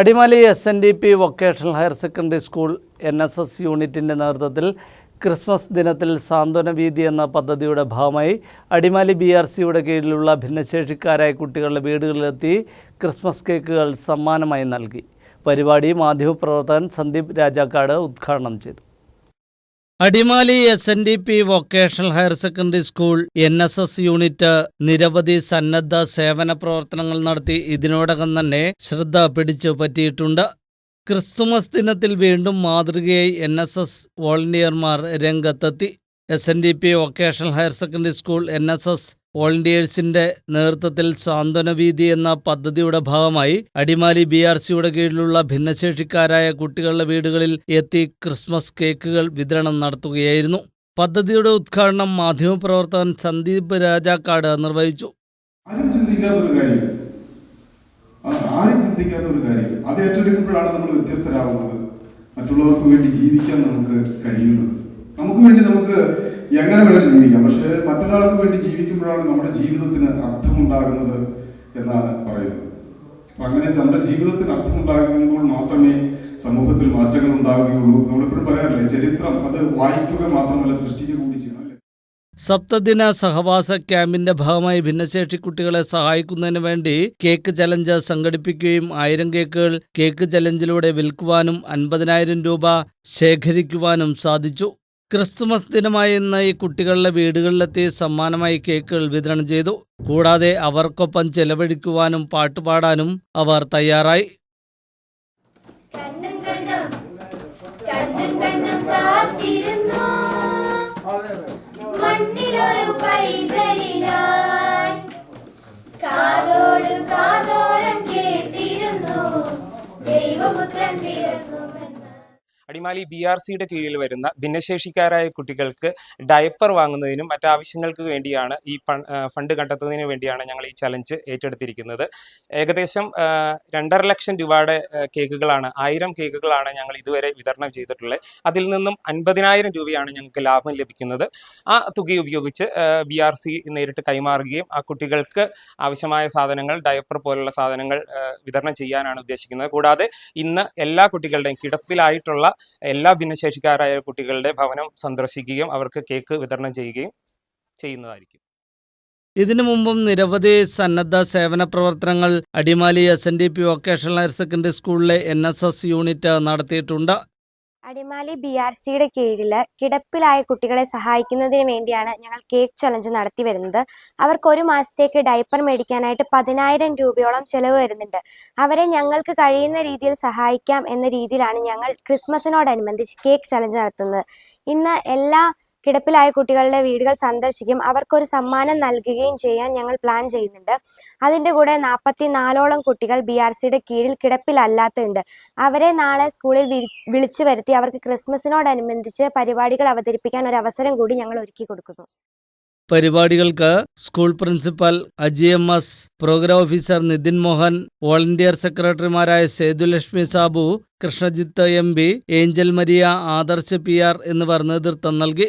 Adimali S N D P vocational higher secondary school N S S യൂണിറ്റിന്റെ നേതൃത്വത്തിൽ Christmas ദിനത്തിൽ സാന്ത്വന വീതി എന്ന പദ്ധതിയുടെ ഭാഗമായി അടിമാലി ബി ആർ സിയുടെ കീഴിലുള്ള ഭിന്നശേഷിക്കാരായ കുട്ടികളുടെ വീടുകളിലെത്തി ക്രിസ്മസ് കേക്കുകൾ സമ്മാനമായി നൽകി. പരിപാടി മാധ്യമപ്രവർത്തകൻ സന്ദീപ് രാജാക്കാട് ഉദ്ഘാടനം ചെയ്തു. Adimali S N D P vocational higher secondary school N S S unit നിരവധി സന്നദ്ധ സേവന പ്രവർത്തനങ്ങൾ നടത്തി. ഇതിനോടകം തന്നെ ശ്രദ്ധ പിടിച്ചു പറ്റിയിട്ടുണ്ട്. ക്രിസ്തുമസ് ദിനത്തിൽ വീണ്ടും മാതൃകയായി എൻ എസ് എസ് വോളണ്ടിയർമാർ രംഗത്തെത്തി. S N D P vocational higher secondary school N S S വോളണ്ടിയേഴ്സിന്റെ നേതൃത്വത്തിൽ സാന്ത്വനവീതി എന്ന പദ്ധതിയുടെ ഭാഗമായി അടിമാലി ബി ആർ സിയുടെ കീഴിലുള്ള ഭിന്നശേഷിക്കാരായ കുട്ടികളുടെ വീടുകളിൽ എത്തി ക്രിസ്മസ് കേക്കുകൾ വിതരണം നടത്തുകയായിരുന്നു. പദ്ധതിയുടെ ഉദ്ഘാടനം മാധ്യമപ്രവർത്തകൻ സന്ദീപ് രാജാക്കാട് നിർവഹിച്ചു. ആരും ചിന്തിക്കാത്ത ഒരു കാര്യം. ആരും ചിന്തിക്കാത്ത ഒരു കാര്യം. അത് ഏറ്റെടുക്കുമ്പോഴാണ് നമ്മൾ വ്യത്യസ്തരാകുന്നത്. മറ്റുള്ളവർക്ക് വേണ്ടി ജീവിക്കാൻ നമുക്ക് കഴിയുന്നത്. നമുക്ക് വേണ്ടി നമുക്ക് എങ്ങനെ വേണമെങ്കിലും ജീവിക്കാം. പക്ഷേ മറ്റൊരാൾക്ക് വേണ്ടി ജീവിക്കുമ്പോഴാണ് നമ്മുടെ ജീവിതത്തിന് അർത്ഥമുണ്ടാകുന്നത് എന്നാണ് പറയുന്നത്. അപ്പൊ അങ്ങനെ നമ്മുടെ ജീവിതത്തിന് അർത്ഥമുണ്ടാകുമ്പോൾ മാത്രമേ സമൂഹത്തിൽ മാറ്റങ്ങൾ ഉണ്ടാവുകയുള്ളൂ. നമ്മളിപ്പോഴും പറയാറില്ലേ ചരിത്രം അത് വായിക്കുക മാത്രമല്ല സൃഷ്ടിക്കുക കൂടി ചെയ്യണം സപ്തദിന സഹവാസ ക്യാമ്പിന്റെ ഭാഗമായി ഭിന്നശേഷി കുട്ടികളെ സഹായിക്കുന്നതിന് വേണ്ടി കേക്ക് ചലഞ്ച് സംഘടിപ്പിക്കുകയും ആയിരം കേക്കുകൾ കേക്ക് ചലഞ്ചിലൂടെ വിൽക്കുവാനും അൻപതിനായിരം രൂപ ശേഖരിക്കുവാനും സാധിച്ചു. ക്രിസ്തുമസ് ദിനമായ ഇന്ന് ഈ കുട്ടികളുടെ വീടുകളിലെത്തി സമ്മാനമായി കേക്കുകൾ വിതരണം ചെയ്തു. കൂടാതെ അവർക്കൊപ്പം ചെലവഴിക്കുവാനും പാട്ടുപാടാനും അവർ തയ്യാറായി. കാതോരം കേട്ടിരുന്നു. ദൈവപുത്രൻ പിറക്കുമെന്ന് അടിമാലി ബി ആർ സിയുടെ കീഴിൽ വരുന്ന ഭിന്നശേഷിക്കാരായ കുട്ടികൾക്ക് ഡയപ്പർ വാങ്ങുന്നതിനും മറ്റാവശ്യങ്ങൾക്ക് വേണ്ടിയാണ് ഈ ഫണ്ട് കണ്ടെത്തുന്നതിന് വേണ്ടിയാണ് ഞങ്ങൾ ഈ ചലഞ്ച് ഏറ്റെടുത്തിരിക്കുന്നത്. ഏകദേശം രണ്ടര ലക്ഷം രൂപയുടെ കേക്കുകളാണ് ആയിരം കേക്കുകളാണ് ഞങ്ങൾ ഇതുവരെ വിതരണം ചെയ്തിട്ടുള്ളത്. അതിൽ നിന്നും അൻപതിനായിരം രൂപയാണ് ഞങ്ങൾക്ക് ലാഭം ലഭിക്കുന്നത്. ആ തുക ഉപയോഗിച്ച് ബി ആർ സി നേരിട്ട് കൈമാറുകയും ആ കുട്ടികൾക്ക് ആവശ്യമായ സാധനങ്ങൾ ഡയപ്പർ പോലുള്ള സാധനങ്ങൾ വിതരണം ചെയ്യാനാണ് ഉദ്ദേശിക്കുന്നത്. കൂടാതെ ഇന്ന് എല്ലാ കുട്ടികളുടെയും കിടപ്പിലായിട്ടുള്ള എല്ലാ ഭിന്നശേഷിക്കാരായ കുട്ടികളുടെ ഭവനം സന്ദർശിക്കുകയും അവർക്ക് കേക്ക് വിതരണം ചെയ്യുകയും ചെയ്യുന്നതായിരിക്കും. ഇതിനു മുമ്പും നിരവധി സന്നദ്ധ സേവന പ്രവർത്തനങ്ങൾ Adimali S N D P vocational higher secondary സ്കൂളിലെ എൻ എസ് എസ് യൂണിറ്റ് നടത്തിയിട്ടുണ്ട്. അടിമാലി ബി ആർ സിയുടെ കീഴിൽ കിടപ്പിലായ കുട്ടികളെ സഹായിക്കുന്നതിന് വേണ്ടിയാണ് ഞങ്ങൾ കേക്ക് ചലഞ്ച് നടത്തി വരുന്നത്. അവർക്ക് ഒരു മാസത്തേക്ക് ഡയപ്പർ മേടിക്കാനായിട്ട് പതിനായിരം രൂപയോളം ചെലവ് വരുന്നുണ്ട്. അവരെ ഞങ്ങൾക്ക് കഴിയുന്ന രീതിയിൽ സഹായിക്കാം എന്ന രീതിയിലാണ് ഞങ്ങൾ ക്രിസ്മസിനോടനുബന്ധിച്ച് കേക്ക് ചലഞ്ച് നടത്തുന്നത്. ഇന്ന് എല്ലാ കിടപ്പിലായ കുട്ടികളുടെ വീടുകൾ സന്ദർശിക്കും. അവർക്കൊരു സമ്മാനം നൽകുകയും ചെയ്യാൻ ഞങ്ങൾ പ്ലാൻ ചെയ്യുന്നുണ്ട്. അതിന്റെ കൂടെ നാൽപ്പത്തി നാലോളം കുട്ടികൾ ബി ആർ സിയുടെ കീഴിൽ കിടപ്പിലല്ലാത്തുണ്ട് അവരെ നാളെ സ്കൂളിൽ വിളിച്ചു വരുത്തി അവർക്ക് ക്രിസ്മസിനോടനുബന്ധിച്ച് പരിപാടികൾ അവതരിപ്പിക്കാൻ ഒരു അവസരം കൂടി ഞങ്ങൾ ഒരുക്കി കൊടുക്കുന്നു. പരിപാടികൾക്ക് school principal Aji M S programme officer Nithin Mohan volunteer സെക്രട്ടറിമാരായ Sethulakshmi Sabu Krishnajith M P Angel Maria Adarsh P R എന്നിവർ നേതൃത്വം നൽകി